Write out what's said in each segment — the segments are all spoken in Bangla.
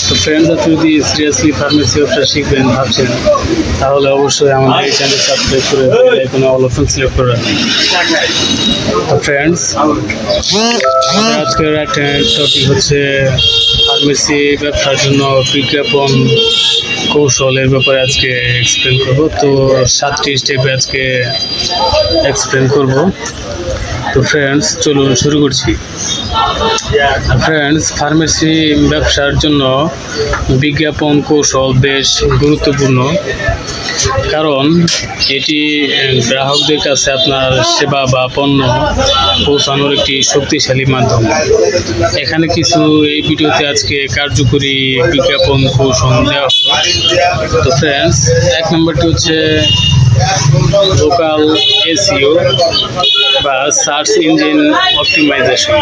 তো ফ্রেন্ডস যদি সিরিয়াসলি ফার্মেসি ব্যবসা শিখবেন ভাবছেন, তাহলে অবশ্যই আমাদের এই চ্যানেল সাবস্ক্রাইব করে কোনো অল অপশন সিলেক্ট করে তো ফ্রেন্ডস আজকের একটা টপিক হচ্ছে ফার্মেসি ব্যবসার জন্য বিজ্ঞাপন কৌশলের ব্যাপারে আজকে এক্সপ্লেন করব। তো সাতটি স্টেপে আজকে এক্সপ্লেন করব। তো ফ্রেন্ডস চলুন শুরু করছি। ফ্রেন্ডস ফার্মেসি ব্যবসার জন্য বিজ্ঞাপন কৌশল বেশ গুরুত্বপূর্ণ। কারণ এটি গ্রাহকদের কাছে আপনার সেবা বা পণ্য পৌঁছানোর একটি শক্তিশালী মাধ্যম। এখানে কিছু এই ভিডিওতে আজকে কার্যকরী বিজ্ঞাপন কৌশল দেওয়া হলো। তো ফ্রেন্ডস এক নম্বরটি হচ্ছে লোকাল এসিও বা সার্চ ইঞ্জিন অপটিমাইজেশন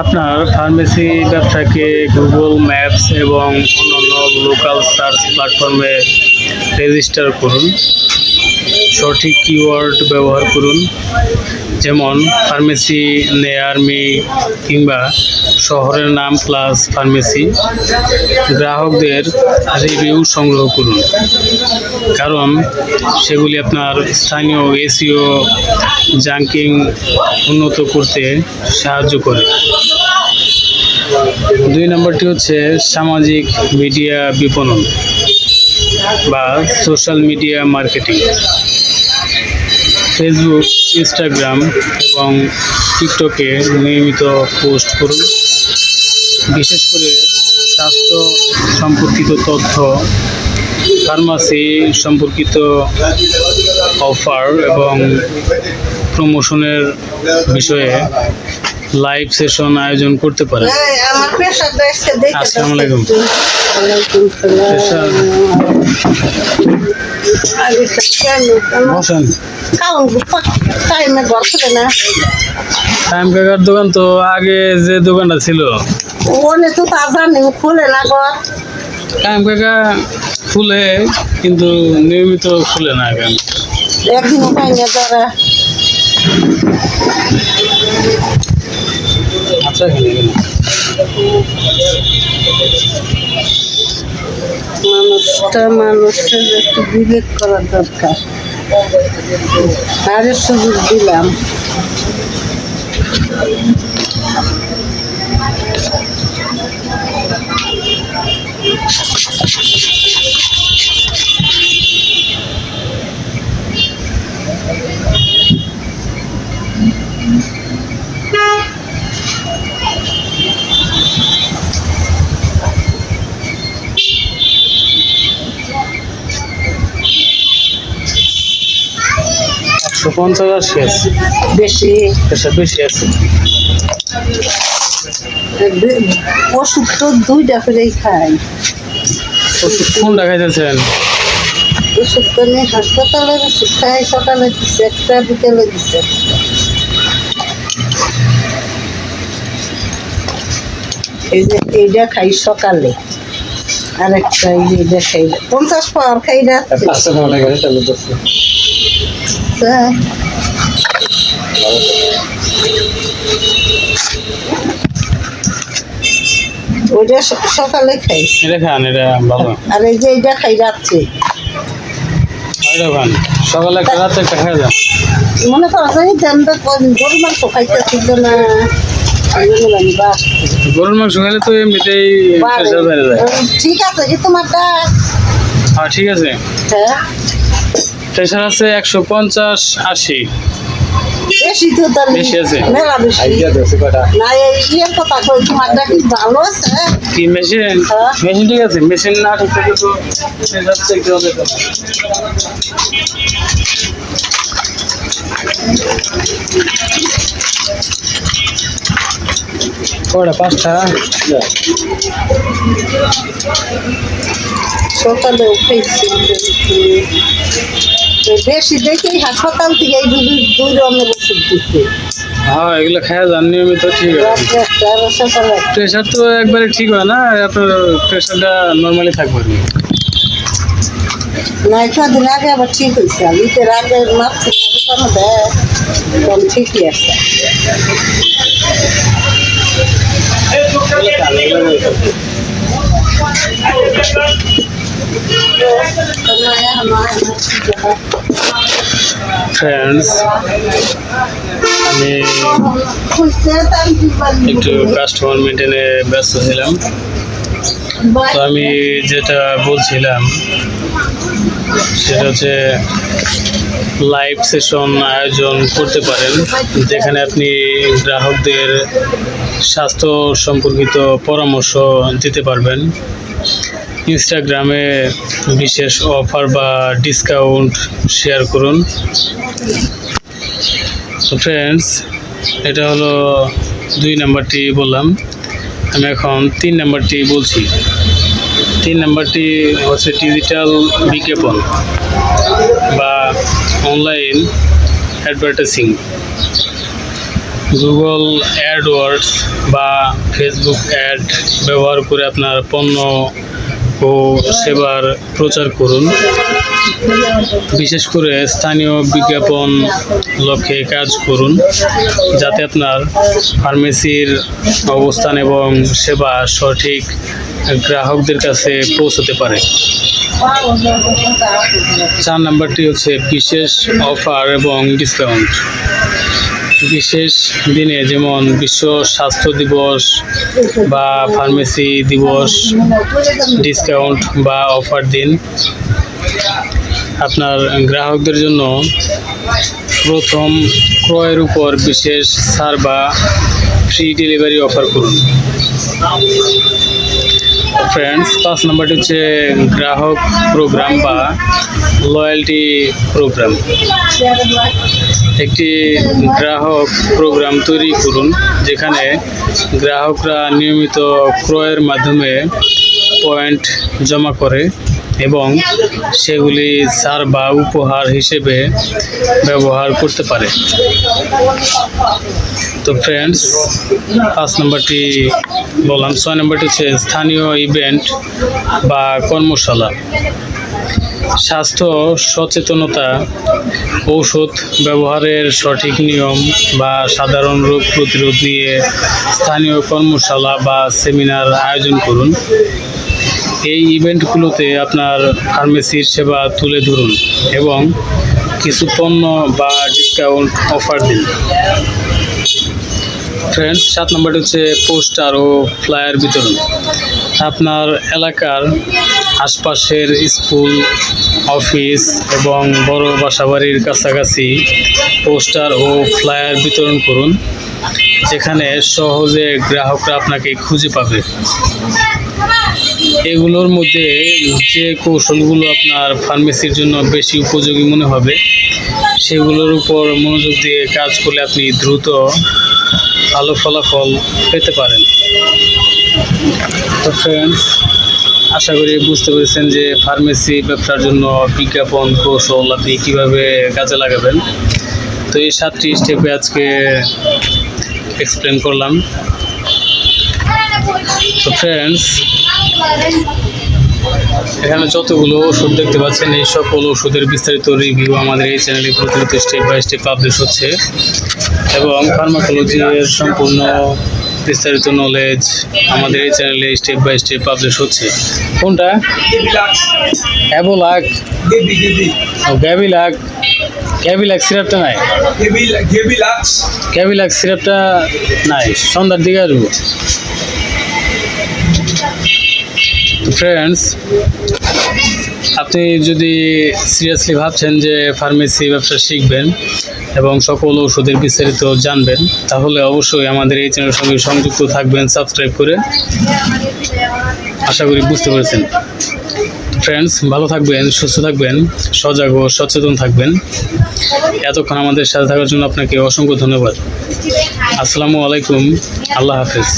আপনার ফার্মেসি ব্যবসাকে গুগল ম্যাপস এবং অন্যান্য লোকাল সার্চ প্ল্যাটফর্মে রেজিস্টার করুন। সঠিক কিওয়ার্ড ব্যবহার করুন। যেমন ফার্মেসি নেয়ারমি কিংবা শহরের নাম প্লাস ফার্মেসি গ্রাহকদের রিভিউ সংগ্রহ করুন। কারণ, সেগুলি আপনার স্থানীয় এসিও জাঙ্কিং উন্নত করতে সাহায্য করে। দুই নম্বরটি হচ্ছে সামাজিক মিডিয়া বিপণন। বা social media marketing. Facebook Instagram এবং টিকটকে নিয়মিত পোস্ট করুন। বিশেষ করে স্বাস্থ্য সম্পর্কিত তথ্য, ফার্মাসি সম্পর্কিত অফার এবং প্রমোশনের বিষয়ে লাইভ সেশন আয়োজন করতে পারেন। আসসালামু আলাইকুম। বসেন। টাইমে কাকার দোকান তো আগে যে দোকানটা ছিল। ওনে তো তা জানি খুলে না ঘর টাইম কাকা খুলে কিন্তু নিয়মিত খুলে না কেন? একদিনও পাই না যারা এখানে এখানে। মানুষটা মানুষের একটু বিবেক করা দরকার। আরে সুযোগ দিলাম। একশো পঞ্চাশ আশি আছে বেশি। এসব বেশি আছে। ওষুধ তো দুইটা করেই খাই ওষুধ কোনটা খাইতেছেন? ওষুধ তো নেই হাসপাতালের ওষুধ খাই সকালে দিচ্ছে একটা বিকেলে দিচ্ছে এই যে এইটা খাই সকালে আর একটা এই যে এইটা খাই। পঞ্চাশ পাওয়ার খাই রাত্রে। ওইটা সকালে খাই। এটা খান এটা ভালো আর এই যে খাই রাত্রে। এটা খান সকালে একটা রাতে একটা খাই যান মনে করো যে মাংস না। গরুর মাংস খেলে তো এমনিতেই ঠিক আছে কি তোমারটা হ্যাঁ ঠিক আছে। হ্যাঁ। প্রেশার আছে একশো পঞ্চাশ আশি। বেশি তো তার বেশি আছে? মেলা বেশি। না এই ইয়ের কথা কই তোমারটা কি ভালো আছে? কি মেশিন? হ্যাঁ। মেশিন ঠিক আছে মেশিন না ঠিক থাকে তো প্রেশার চেক দেওয়া যেত না কয়টা? পাঁচটা? সকালে উঠেছি বেশি দেখেই হাসপাতাল থেকে এই দুই দুই রঙের ওষুধ দিচ্ছে। হ্যাঁ এগুলো খাওয়া যান নিয়মিত ঠিক। প্রেশার তো একবারে ঠিক হয় না আপনার প্রেশারটা নর্মালি থাকবে। না। কদিন আগে আবার ঠিক হয়েছে। ঈদের আগে কেন দেয় তখন ঠিকই আছে। ফ্রেন্ডস আমি একটু কাস্টমার মেনটেনে ব্যস্ত ছিলাম। তো আমি যেটা বলছিলাম, সেটা হচ্ছে লাইভ সেশন আয়োজন করতে পারেন, যেখানে আপনি গ্রাহকদের স্বাস্থ্য সম্পর্কিত পরামর্শ দিতে পারবেন। ইনস্টাগ্রামে বিশেষ অফার বা ডিসকাউন্ট শেয়ার করুন। ফ্রেন্ডস এটা হলো দুই নাম্বারটি বললাম। আমি এখন তিন নাম্বারটি বলছি। তিন নাম্বারটি হচ্ছে ডিজিটাল বিজ্ঞাপন বা অনলাইন অ্যাডভার্টাইজিং গুগল অ্যাডওয়ার্ডস বা ফেসবুক অ্যাড ব্যবহার করে আপনার পণ্য ও সেবার প্রচার করুন। বিশেষ করে স্থানীয় বিজ্ঞাপন লক্ষ্যে কাজ করুন, যাতে আপনার ফার্মেসির অবস্থান এবং সেবা সঠিক গ্রাহকদের কাছে পৌঁছতে পারে। চার নাম্বারটি হচ্ছে বিশেষ অফার এবং ডিসকাউন্ট। বিশেষ দিনে যেমন বিশ্ব স্বাস্থ্য দিবস বা ফার্মেসি দিবস, ডিসকাউন্ট বা অফার দিন আপনার গ্রাহকদের জন্য প্রথম ক্রয়ের উপর বিশেষ ছাড় বা ফ্রি ডেলিভারি অফার করুন। ফ্রেন্ডস পাঁচ নাম্বারটি হচ্ছে গ্রাহক প্রোগ্রাম বা লয়্যালটি প্রোগ্রাম একটি গ্রাহক প্রোগ্রাম তৈরি করুন, যেখানে গ্রাহকরা নিয়মিত ক্রয়ের মাধ্যমে পয়েন্ট জমা করে এবং সেগুলি ছাড় বা উপহার হিসেবে ব্যবহার করতে পারে। তো ফ্রেন্ডস পাঁচ নম্বরটি বললাম, ছয় নম্বরটি হচ্ছে স্থানীয় ইভেন্ট বা কর্মশালা। স্বাস্থ্য সচেতনতা, ঔষধ ব্যবহারের সঠিক নিয়ম বা সাধারণ রোগ প্রতিরোধ নিয়ে স্থানীয় কর্মশালা বা সেমিনার আয়োজন করুন। এই ইভেন্টগুলোতে আপনার ফার্মেসির সেবা তুলে ধরুন এবং কিছু পণ্য বা ডিসকাউন্ট অফার দিন। ফ্রেন্ডস সাত নম্বরটি হচ্ছে পোস্টার ও ফ্লায়ার বিতরণ। আপনার এলাকার আশপাশের স্কুল, অফিস এবং বড় বাসাবাড়ির কাছাকাছি পোস্টার ও ফ্লায়ার বিতরণ করুন। যেখানে সহজে গ্রাহকরা আপনাকে খুঁজে পাবে। এগুলোর মধ্যে যে কৌশলগুলো আপনার ফার্মেসির জন্য বেশি উপযোগী মনে হবে, সেগুলোর উপর মনোযোগ দিয়ে কাজ করলে আপনি দ্রুত ভালো ফলাফল পেতে পারেন। তো ফ্রেন্ডস আশা করি বুঝতে পেরেছেন যে ফার্মেসি ব্যবসার জন্য বিজ্ঞাপন কৌশল আপনি কীভাবে কাজে লাগাবেন। তো এই সাতটি স্টেপে আজকে এক্সপ্লেন করলাম। তো ফ্রেন্ডস এখানে যতগুলো ওষুধ দেখতে পাচ্ছেন, এই সকল ওষুধের বিস্তারিত রিভিউ আমাদের এই চ্যানেলে প্রতিনিয়ত স্টেপ বাই স্টেপ পাবলিশ হচ্ছে। এবং ফার্মাকোলজির সম্পূর্ণ বিস্তারিত নলেজ আমাদের এই চ্যানেলে স্টেপ বাই স্টেপ পাবলিশ হচ্ছে। কোনটা? অ্যাবোলাক সিরাপটা নাই? Gibi gibi সিরাপটা নাই। সন্ধ্যার দিকে ফ্রেন্ডস আপনি যদি সিরিয়াসলি ভাবছেন যে ফার্মেসি ব্যবসা শিখবেন এবং সকল ওষুধের বিস্তারিত জানবেন, তাহলে অবশ্যই আমাদের এই চ্যানেলের সঙ্গে সংযুক্ত থাকবেন সাবস্ক্রাইব করে। আশা করি বুঝতে পেরেছেন। ফ্রেন্ডস ভালো থাকবেন, সুস্থ থাকবেন, সজাগ ও সচেতন থাকবেন। এতক্ষণ আমাদের সাথে থাকার জন্য আপনাকে অসংখ্য ধন্যবাদ। আসসালামু আলাইকুম, আল্লাহ হাফেজ।